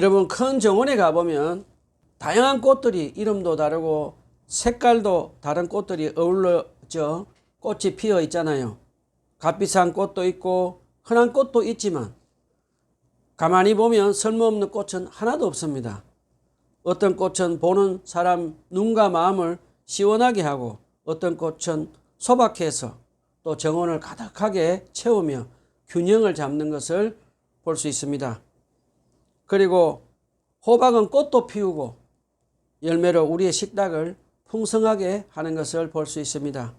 여러분 큰 정원에 가보면 다양한 꽃들이 이름도 다르고 색깔도 다른 꽃들이 어울러져 꽃이 피어 있잖아요. 값비싼 꽃도 있고 흔한 꽃도 있지만 가만히 보면 쓸모없는 꽃은 하나도 없습니다. 어떤 꽃은 보는 사람 눈과 마음을 시원하게 하고 어떤 꽃은 소박해서 또 정원을 가득하게 채우며 균형을 잡는 것을 볼 수 있습니다. 그리고 호박은 꽃도 피우고 열매로 우리의 식탁을 풍성하게 하는 것을 볼 수 있습니다.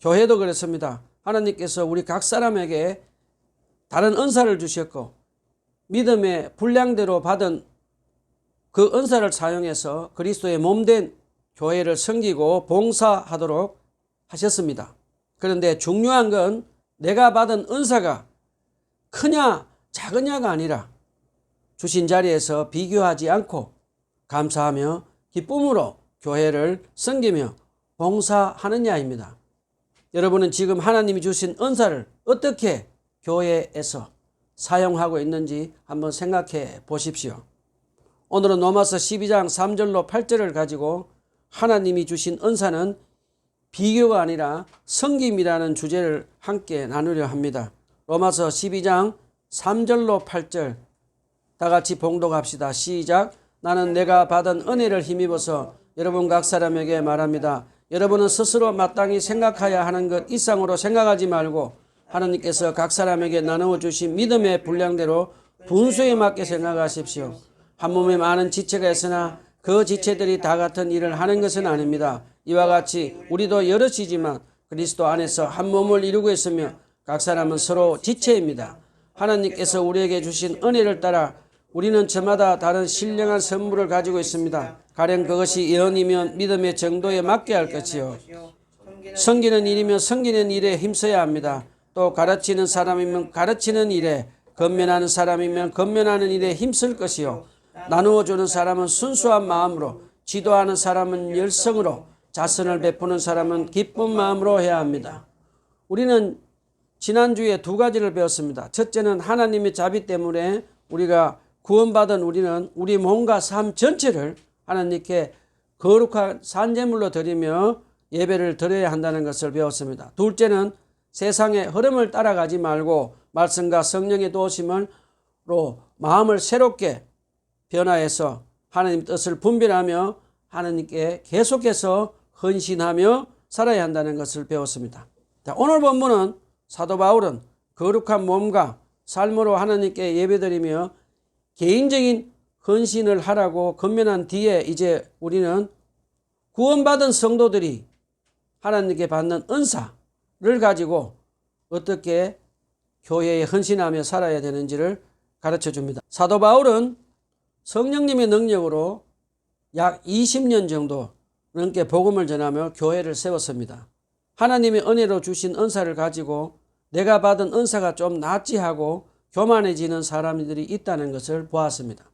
교회도 그렇습니다. 하나님께서 우리 각 사람에게 다른 은사를 주셨고 믿음의 분량대로 받은 그 은사를 사용해서 그리스도의 몸된 교회를 섬기고 봉사하도록 하셨습니다. 그런데 중요한 건 내가 받은 은사가 크냐 작으냐가 아니라 주신 자리에서 비교하지 않고 감사하며 기쁨으로 교회를 섬기며 봉사하느냐입니다. 여러분은 지금 하나님이 주신 은사를 어떻게 교회에서 사용하고 있는지 한번 생각해 보십시오. 오늘은 로마서 12장 3절로 8절을 가지고 하나님이 주신 은사는 비교가 아니라 성김이라는 주제를 함께 나누려 합니다. 로마서 12장 3절로 8절 다 같이 봉독합시다. 시작. 나는 내가 받은 은혜를 힘입어서 여러분 각 사람에게 말합니다. 여러분은 스스로 마땅히 생각해야 하는 것 이상으로 생각하지 말고 하나님께서 각 사람에게 나누어 주신 믿음의 분량대로 분수에 맞게 생각하십시오. 한 몸에 많은 지체가 있으나 그 지체들이 다 같은 일을 하는 것은 아닙니다. 이와 같이 우리도 여럿이지만 그리스도 안에서 한 몸을 이루고 있으며 각 사람은 서로 지체입니다. 하나님께서 우리에게 주신 은혜를 따라 우리는 저마다 다른 신령한 선물을 가지고 있습니다. 가령 그것이 예언이면 믿음의 정도에 맞게 할 것이요. 섬기는 일이면 섬기는 일에 힘써야 합니다. 또 가르치는 사람이면 가르치는 일에 건면하는 사람이면 건면하는 일에 힘쓸 것이요. 나누어 주는 사람은 순수한 마음으로 지도하는 사람은 열성으로 자선을 베푸는 사람은 기쁜 마음으로 해야 합니다. 우리는 지난주에 두 가지를 배웠습니다. 첫째는 하나님의 자비 때문에 우리가 구원받은 우리는 우리 몸과 삶 전체를 하나님께 거룩한 산재물로 드리며 예배를 드려야 한다는 것을 배웠습니다. 둘째는 세상의 흐름을 따라가지 말고 말씀과 성령의 도우심으로 마음을 새롭게 변화해서 하나님 뜻을 분별하며 하나님께 계속해서 헌신하며 살아야 한다는 것을 배웠습니다. 자, 오늘 본문은 사도 바울은 거룩한 몸과 삶으로 하나님께 예배드리며 개인적인 헌신을 하라고 건면한 뒤에 이제 우리는 구원받은 성도들이 하나님께 받는 은사를 가지고 어떻게 교회에 헌신하며 살아야 되는지를 가르쳐 줍니다. 사도 바울은 성령님의 능력으로 약 20년 정도 넘게 복음을 전하며 교회를 세웠습니다. 하나님의 은혜로 주신 은사를 가지고 내가 받은 은사가 좀 낫지 하고 교만해지는 사람들이 있다는 것을 보았습니다.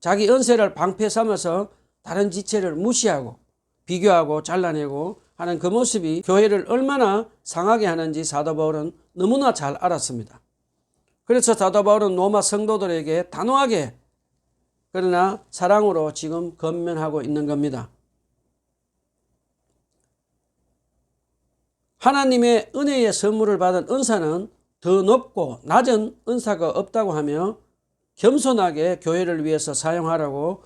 자기 은혜를 방패 삼아서 다른 지체를 무시하고 비교하고 잘라내고 하는 그 모습이 교회를 얼마나 상하게 하는지 사도 바울은 너무나 잘 알았습니다. 그래서 사도 바울은 로마 성도들에게 단호하게 그러나 사랑으로 지금 건면하고 있는 겁니다. 하나님의 은혜의 선물을 받은 은사는 더 높고 낮은 은사가 없다고 하며 겸손하게 교회를 위해서 사용하라고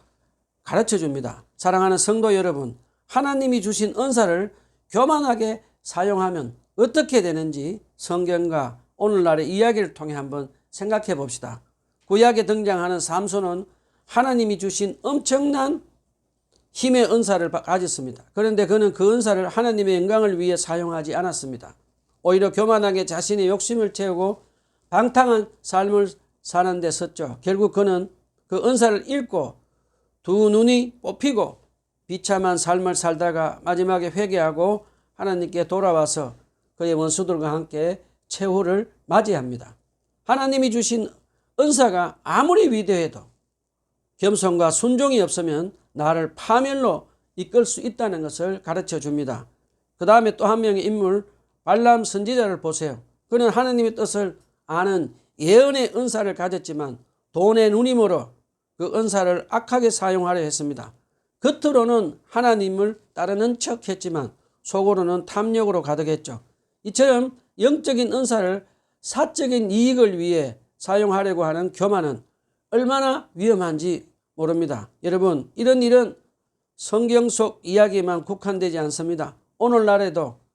가르쳐 줍니다. 사랑하는 성도 여러분, 하나님이 주신 은사를 교만하게 사용하면 어떻게 되는지 성경과 오늘날의 이야기를 통해 한번 생각해 봅시다. 구약에 등장하는 삼손은 하나님이 주신 엄청난 힘의 은사를 가졌습니다. 그런데 그는 그 은사를 하나님의 영광을 위해 사용하지 않았습니다. 오히려 교만하게 자신의 욕심을 채우고 방탕한 삶을 사는 데 썼죠. 결국 그는 그 은사를 잃고 두 눈이 뽑히고 비참한 삶을 살다가 마지막에 회개하고 하나님께 돌아와서 그의 원수들과 함께 최후를 맞이합니다. 하나님이 주신 은사가 아무리 위대해도 겸손과 순종이 없으면 나를 파멸로 이끌 수 있다는 것을 가르쳐 줍니다. 그 다음에 또 한 명의 인물 발람 선지자를 보세요. 그는 하나님의 뜻을 아는 예언의 은사를 가졌지만 돈의 누님으로 그 은사를 악하게 사용하려 했습니다. 겉으로는 하나님을 따르는 척 했지만 속으로는 탐욕으로 가득했죠. 이처럼 영적인 은사를 사적인 이익을 위해 사용하려고 하는 교만은 얼마나 위험한지 모릅니다. 여러분, 이런 일은 성경 속 이야기만 국한되지 않습니다. 오늘날에도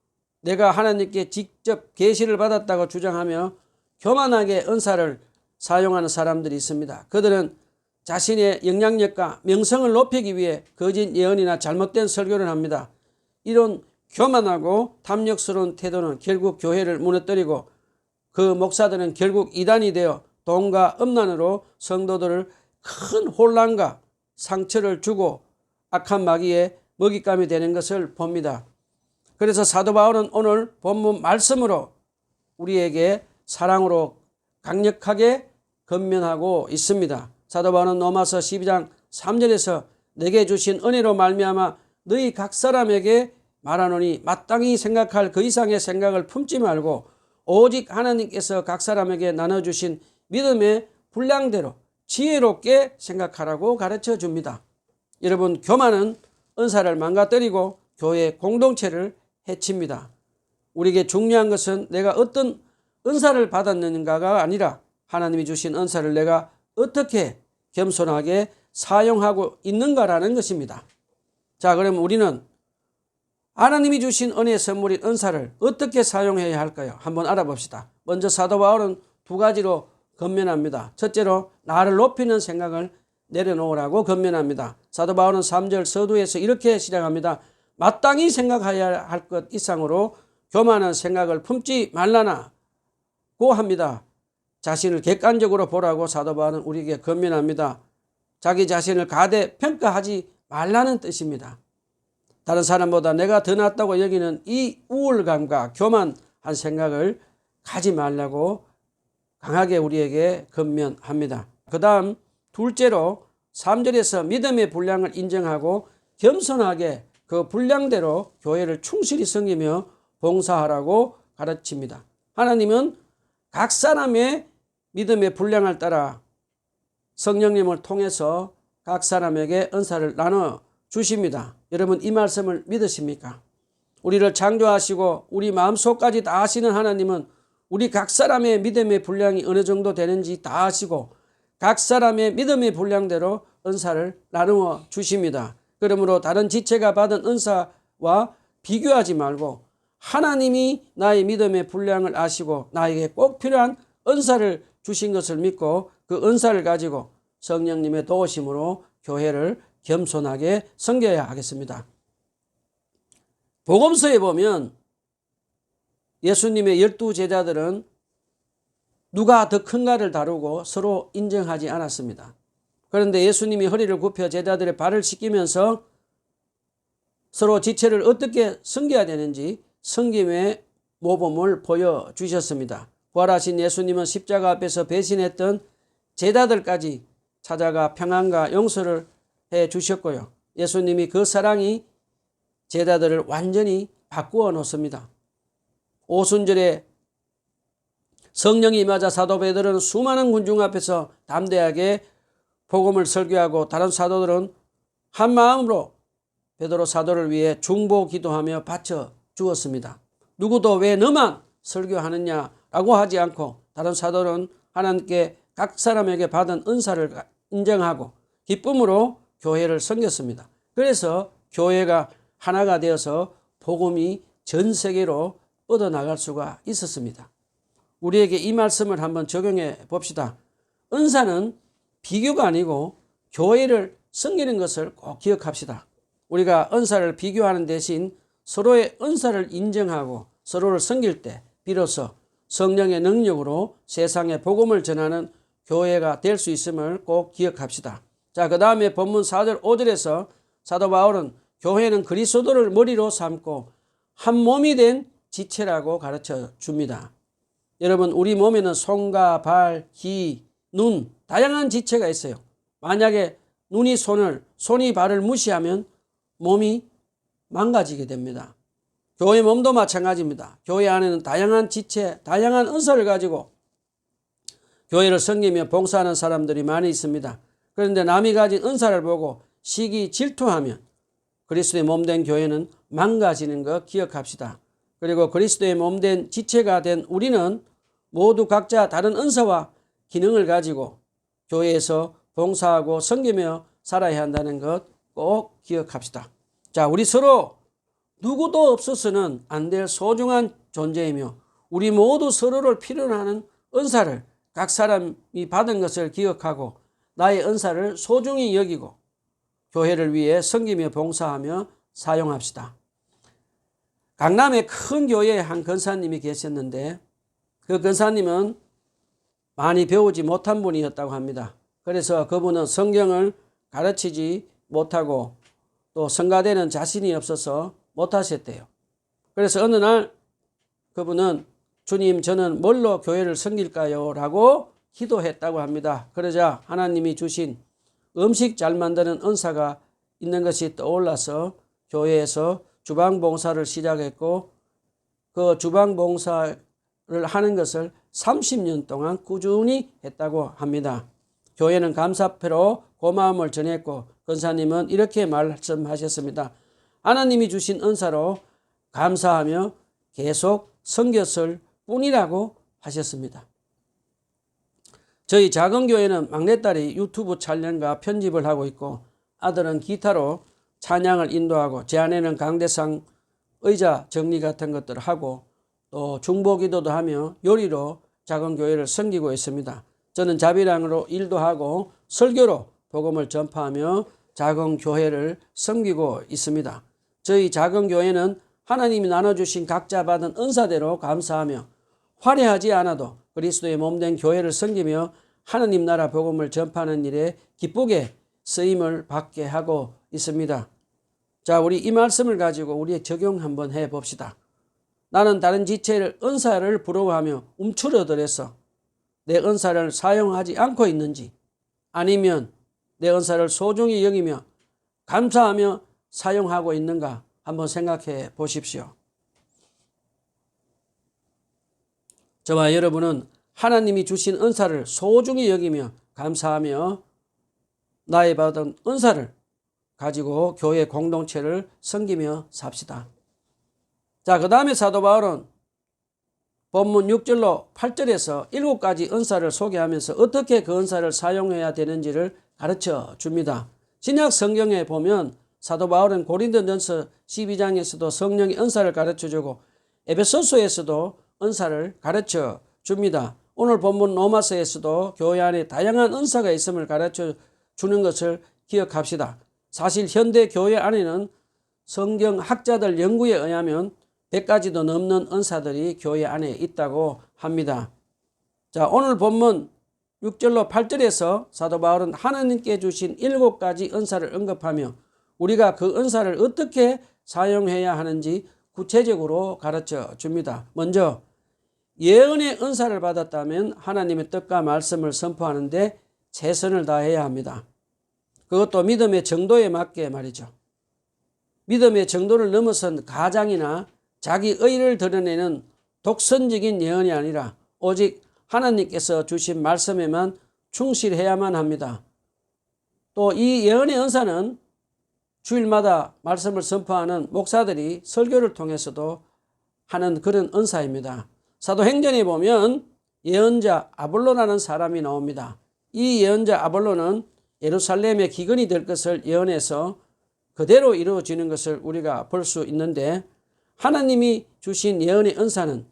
내가 하나님께 직접 계시를 받았다고 주장하며 교만하게 은사를 사용하는 사람들이 있습니다. 그들은 자신의 영향력과 명성을 높이기 위해 거짓 예언이나 잘못된 설교를 합니다. 이런 교만하고 탐욕스러운 태도는 결국 교회를 무너뜨리고 그 목사들은 결국 이단이 되어 돈과 음란으로 성도들을 큰 혼란과 상처를 주고 악한 마귀의 먹잇감이 되는 것을 봅니다. 그래서 사도 바울은 오늘 본문 말씀으로 우리에게 사랑으로 강력하게 건면하고 있습니다. 사도 바울은 로마서 12장 3절에서 내게 주신 은혜로 말미암아 너희 각 사람에게 말하노니 마땅히 생각할 그 이상의 생각을 품지 말고 오직 하나님께서 각 사람에게 나눠주신 믿음의 분량대로 지혜롭게 생각하라고 가르쳐 줍니다. 여러분 교만은 은사를 망가뜨리고 교회 공동체를 해칩니다. 우리에게 중요한 것은 내가 어떤 은사를 받았는가가 아니라 하나님이 주신 은사를 내가 어떻게 겸손하게 사용하고 있는가라는 것입니다. 자, 그럼 우리는 하나님이 주신 은혜의 선물인 은사를 어떻게 사용해야 할까요? 한번 알아봅시다. 먼저 사도 바울은 두 가지로 건면합니다. 첫째로 나를 높이는 생각을 내려놓으라고 건면합니다. 사도 바울은 3절 서두에서 이렇게 시작합니다. 마땅히 생각해야 할 것 이상으로 교만한 생각을 품지 말라나 고 합니다. 자신을 객관적으로 보라고 사도 바울은 우리에게 건면합니다. 자기 자신을 가대 평가하지 말라는 뜻입니다. 다른 사람보다 내가 더 낫다고 여기는 이 우월감과 교만한 생각을 가지 말라고 강하게 우리에게 건면합니다. 그 다음 둘째로 3절에서 믿음의 분량을 인정하고 겸손하게 그 분량대로 교회를 충실히 섬기며 봉사하라고 가르칩니다. 하나님은 각 사람의 믿음의 분량을 따라 성령님을 통해서 각 사람에게 은사를 나눠 주십니다. 여러분 이 말씀을 믿으십니까? 우리를 창조하시고 우리 마음속까지 다 아시는 하나님은 우리 각 사람의 믿음의 분량이 어느 정도 되는지 다 아시고 각 사람의 믿음의 분량대로 은사를 나누어 주십니다. 그러므로 다른 지체가 받은 은사와 비교하지 말고 하나님이 나의 믿음의 분량을 아시고 나에게 꼭 필요한 은사를 주신 것을 믿고 그 은사를 가지고 성령님의 도우심으로 교회를 겸손하게 섬겨야 하겠습니다. 복음서에 보면 예수님의 열두 제자들은 누가 더 큰가를 다루고 서로 인정하지 않았습니다. 그런데 예수님이 허리를 굽혀 제자들의 발을 씻기면서 서로 지체를 어떻게 섬겨야 되는지 성김의 모범을 보여주셨습니다. 부활하신 예수님은 십자가 앞에서 배신했던 제자들까지 찾아가 평안과 용서를 해 주셨고요. 예수님이 그 사랑이 제자들을 완전히 바꾸어 놓습니다. 오순절에 성령이 임하자 사도 베드로는 수많은 군중 앞에서 담대하게 복음을 설교하고 다른 사도들은 한 마음으로 베드로 사도를 위해 중보 기도하며 바쳐 주었습니다. 누구도 왜 너만 설교하느냐라고 하지 않고 다른 사도는 하나님께 각 사람에게 받은 은사를 인정하고 기쁨으로 교회를 섬겼습니다. 그래서 교회가 하나가 되어서 복음이 전 세계로 뻗어나갈 수가 있었습니다. 우리에게 이 말씀을 한번 적용해 봅시다. 은사는 비교가 아니고 교회를 섬기는 것을 꼭 기억합시다. 우리가 은사를 비교하는 대신 서로의 은사를 인정하고 서로를 섬길 때 비로소 성령의 능력으로 세상에 복음을 전하는 교회가 될 수 있음을 꼭 기억합시다. 자, 그 다음에 본문 4절, 5절에서 사도 바울은 교회는 그리스도를 머리로 삼고 한 몸이 된 지체라고 가르쳐 줍니다. 여러분, 우리 몸에는 손과 발, 귀, 눈, 다양한 지체가 있어요. 만약에 눈이 손을, 손이 발을 무시하면 몸이 망가지게 됩니다. 교회 몸도 마찬가지입니다. 교회 안에는 다양한 지체, 다양한 은사를 가지고 교회를 섬기며 봉사하는 사람들이 많이 있습니다. 그런데 남이 가진 은사를 보고 시기 질투하면 그리스도의 몸된 교회는 망가지는 것 기억합시다. 그리고 그리스도의 몸된 지체가 된 우리는 모두 각자 다른 은사와 기능을 가지고 교회에서 봉사하고 섬기며 살아야 한다는 것 꼭 기억합시다. 자, 우리 서로 누구도 없어서는 안 될 소중한 존재이며 우리 모두 서로를 필요로 하는 은사를 각 사람이 받은 것을 기억하고 나의 은사를 소중히 여기고 교회를 위해 섬기며 봉사하며 사용합시다. 강남의 큰 교회에 한 권사님이 계셨는데 그 권사님은 많이 배우지 못한 분이었다고 합니다. 그래서 그분은 성경을 가르치지 못하고 또 성가대는 자신이 없어서 못하셨대요. 그래서 어느 날 그분은 주님 저는 뭘로 교회를 섬길까요? 라고 기도했다고 합니다. 그러자 하나님이 주신 음식 잘 만드는 은사가 있는 것이 떠올라서 교회에서 주방 봉사를 시작했고 그 주방 봉사를 하는 것을 30년 동안 꾸준히 했다고 합니다. 교회는 감사표로 고마움을 전했고 권사님은 이렇게 말씀하셨습니다. 하나님이 주신 은사로 감사하며 계속 섬겼을 뿐이라고 하셨습니다. 저희 작은 교회는 막내딸이 유튜브 촬영과 편집을 하고 있고 아들은 기타로 찬양을 인도하고 제 아내는 강대상 의자 정리 같은 것들을 하고 또 중보기도도 하며 요리로 작은 교회를 섬기고 있습니다. 저는 자비랑으로 일도 하고 설교로 복음을 전파하며 작은 교회를 섬기고 있습니다. 저희 작은 교회는 하나님이 나눠주신 각자 받은 은사대로 감사하며 화려하지 않아도 그리스도의 몸된 교회를 섬기며 하나님 나라 복음을 전파하는 일에 기쁘게 쓰임을 받게 하고 있습니다. 자, 우리 이 말씀을 가지고 우리 적용 한번 해 봅시다. 나는 다른 지체를 은사를 부러워하며 움츠러들어서 내 은사를 사용하지 않고 있는지 아니면 내 은사를 소중히 여기며 감사하며 사용하고 있는가 한번 생각해 보십시오. 저와 여러분은 하나님이 주신 은사를 소중히 여기며 감사하며 나의 받은 은사를 가지고 교회 공동체를 섬기며 삽시다. 자, 그 다음에 사도 바울은 본문 6절로 8절에서 7가지 은사를 소개하면서 어떻게 그 은사를 사용해야 되는지를 가르쳐 줍니다. 신약 성경에 보면 사도 바울은 고린도전서 12장에서도 성령의 은사를 가르쳐 주고 에베소서에서도 은사를 가르쳐 줍니다. 오늘 본문 로마서에서도 교회 안에 다양한 은사가 있음을 가르쳐 주는 것을 기억합시다. 사실 현대 교회 안에는 성경 학자들 연구에 의하면 100가지도 넘는 은사들이 교회 안에 있다고 합니다. 자, 오늘 본문 6절로 8절에서 사도 바울은 하나님께 주신 7가지 은사를 언급하며 우리가 그 은사를 어떻게 사용해야 하는지 구체적으로 가르쳐 줍니다. 먼저 예언의 은사를 받았다면 하나님의 뜻과 말씀을 선포하는데 최선을 다해야 합니다. 그것도 믿음의 정도에 맞게 말이죠. 믿음의 정도를 넘어선 가장이나 자기 의를 드러내는 독선적인 예언이 아니라 오직 하나님께서 주신 말씀에만 충실해야만 합니다. 또 이 예언의 은사는 주일마다 말씀을 선포하는 목사들이 설교를 통해서도 하는 그런 은사입니다. 사도행전에 보면 예언자 아볼로라는 사람이 나옵니다. 이 예언자 아볼로는 예루살렘의 기근이 될 것을 예언해서 그대로 이루어지는 것을 우리가 볼 수 있는데 하나님이 주신 예언의 은사는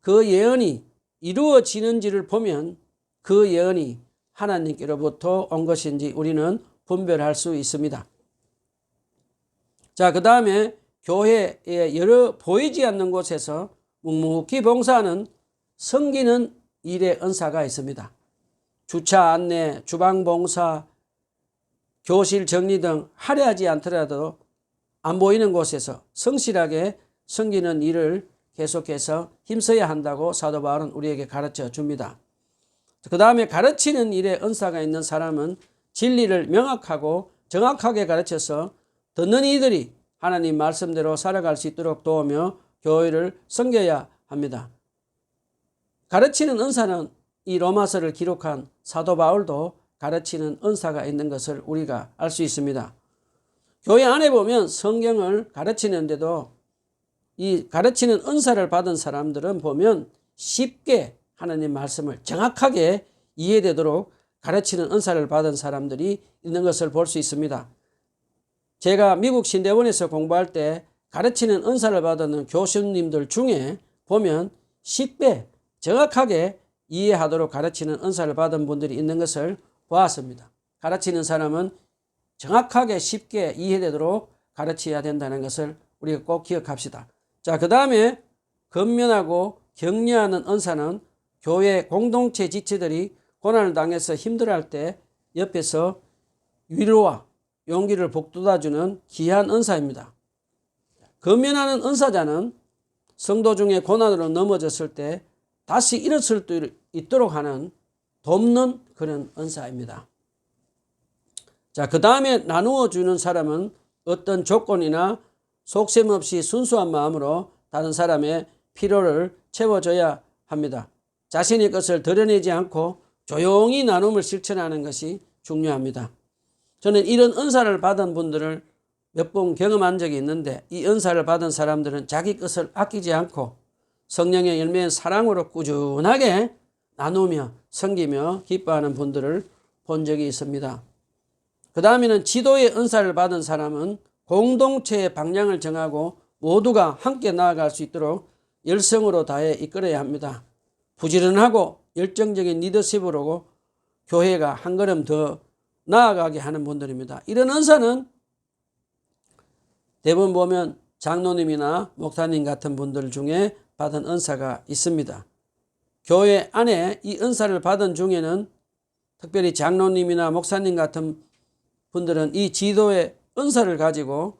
그 예언이 이루어지는지를 보면 그 예언이 하나님께로부터 온 것인지 우리는 분별할 수 있습니다. 자, 그 다음에 교회의 여러 보이지 않는 곳에서 묵묵히 봉사하는 섬기는 일의 은사가 있습니다. 주차 안내, 주방 봉사, 교실 정리 등 화려하지 않더라도 안 보이는 곳에서 성실하게 섬기는 일을 계속해서 힘써야 한다고 사도 바울은 우리에게 가르쳐 줍니다. 그 다음에 가르치는 일에 은사가 있는 사람은 진리를 명확하고 정확하게 가르쳐서 듣는 이들이 하나님 말씀대로 살아갈 수 있도록 도우며 교회를 섬겨야 합니다. 가르치는 은사는 이 로마서를 기록한 사도 바울도 가르치는 은사가 있는 것을 우리가 알 수 있습니다. 교회 안에 보면 성경을 가르치는데도 이 가르치는 은사를 받은 사람들은 보면 쉽게 하나님 말씀을 정확하게 이해되도록 가르치는 은사를 받은 사람들이 있는 것을 볼 수 있습니다. 제가 미국 신대원에서 공부할 때 가르치는 은사를 받은 교수님들 중에 보면 쉽게 정확하게 이해하도록 가르치는 은사를 받은 분들이 있는 것을 보았습니다. 가르치는 사람은 정확하게 쉽게 이해되도록 가르쳐야 된다는 것을 우리가 꼭 기억합시다. 자, 그 다음에 건면하고 격려하는 은사는 교회 공동체 지체들이 고난을 당해서 힘들어할 때 옆에서 위로와 용기를 북돋아주는 귀한 은사입니다. 건면하는 은사자는 성도 중에 고난으로 넘어졌을 때 다시 일어설 수 있도록 하는 돕는 그런 은사입니다. 자, 그 다음에 나누어 주는 사람은 어떤 조건이나 속셈 없이 순수한 마음으로 다른 사람의 필요를 채워줘야 합니다. 자신의 것을 드러내지 않고 조용히 나눔을 실천하는 것이 중요합니다. 저는 이런 은사를 받은 분들을 몇 번 경험한 적이 있는데 이 은사를 받은 사람들은 자기 것을 아끼지 않고 성령의 열매인 사랑으로 꾸준하게 나누며 섬기며 기뻐하는 분들을 본 적이 있습니다. 그 다음에는 지도의 은사를 받은 사람은 공동체의 방향을 정하고 모두가 함께 나아갈 수 있도록 열성으로 다해 이끌어야 합니다. 부지런하고 열정적인 리더십으로 교회가 한 걸음 더 나아가게 하는 분들입니다. 이런 은사는 대부분 보면 장로님이나 목사님 같은 분들 중에 받은 은사가 있습니다. 교회 안에 이 은사를 받은 중에는 특별히 장로님이나 목사님 같은 분들은 이 지도의 은사를 가지고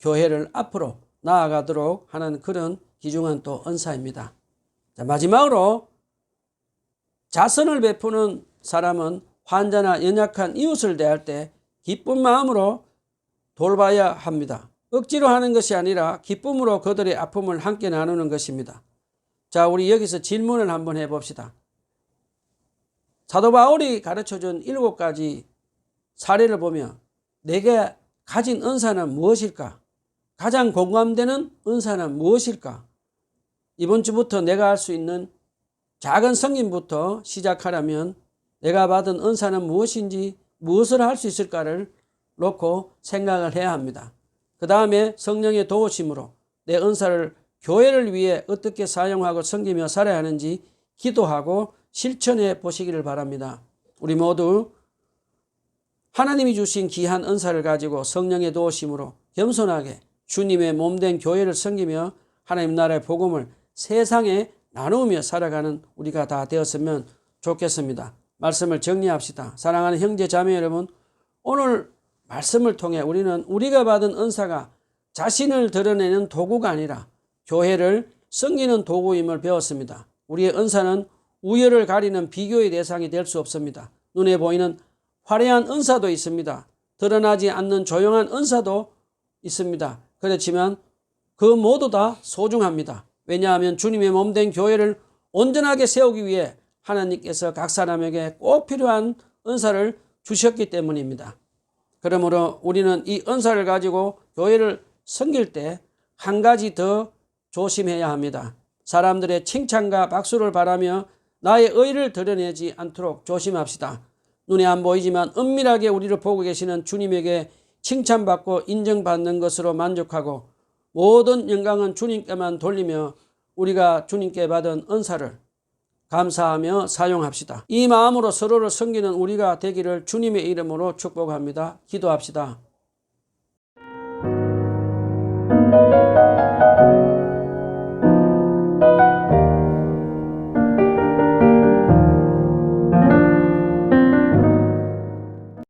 교회를 앞으로 나아가도록 하는 그런 귀중한 또 은사입니다. 자, 마지막으로 자선을 베푸는 사람은 환자나 연약한 이웃을 대할 때 기쁜 마음으로 돌봐야 합니다. 억지로 하는 것이 아니라 기쁨으로 그들의 아픔을 함께 나누는 것입니다. 자, 우리 여기서 질문을 한번 해봅시다. 사도 바울이 가르쳐 준 일곱 가지 사례를 보면 내게 가진 은사는 무엇일까? 가장 공감되는 은사는 무엇일까? 이번 주부터 내가 할 수 있는 작은 성김부터 시작하려면 내가 받은 은사는 무엇인지 무엇을 할 수 있을까를 놓고 생각을 해야 합니다. 그 다음에 성령의 도우심으로 내 은사를 교회를 위해 어떻게 사용하고 섬기며 살아야 하는지 기도하고 실천해 보시기를 바랍니다. 우리 모두 하나님이 주신 귀한 은사를 가지고 성령의 도우심으로 겸손하게 주님의 몸된 교회를 섬기며 하나님 나라의 복음을 세상에 나누며 살아가는 우리가 다 되었으면 좋겠습니다. 말씀을 정리합시다. 사랑하는 형제 자매 여러분, 오늘 말씀을 통해 우리는 우리가 받은 은사가 자신을 드러내는 도구가 아니라 교회를 섬기는 도구임을 배웠습니다. 우리의 은사는 우열을 가리는 비교의 대상이 될 수 없습니다. 눈에 보이는 화려한 은사도 있습니다. 드러나지 않는 조용한 은사도 있습니다. 그렇지만 그 모두 다 소중합니다. 왜냐하면 주님의 몸된 교회를 온전하게 세우기 위해 하나님께서 각 사람에게 꼭 필요한 은사를 주셨기 때문입니다. 그러므로 우리는 이 은사를 가지고 교회를 섬길 때 한 가지 더 조심해야 합니다. 사람들의 칭찬과 박수를 바라며 나의 의를 드러내지 않도록 조심합시다. 눈에 안 보이지만 은밀하게 우리를 보고 계시는 주님에게 칭찬받고 인정받는 것으로 만족하고 모든 영광은 주님께만 돌리며 우리가 주님께 받은 은사를 감사하며 사용합시다. 이 마음으로 서로를 섬기는 우리가 되기를 주님의 이름으로 축복합니다. 기도합시다.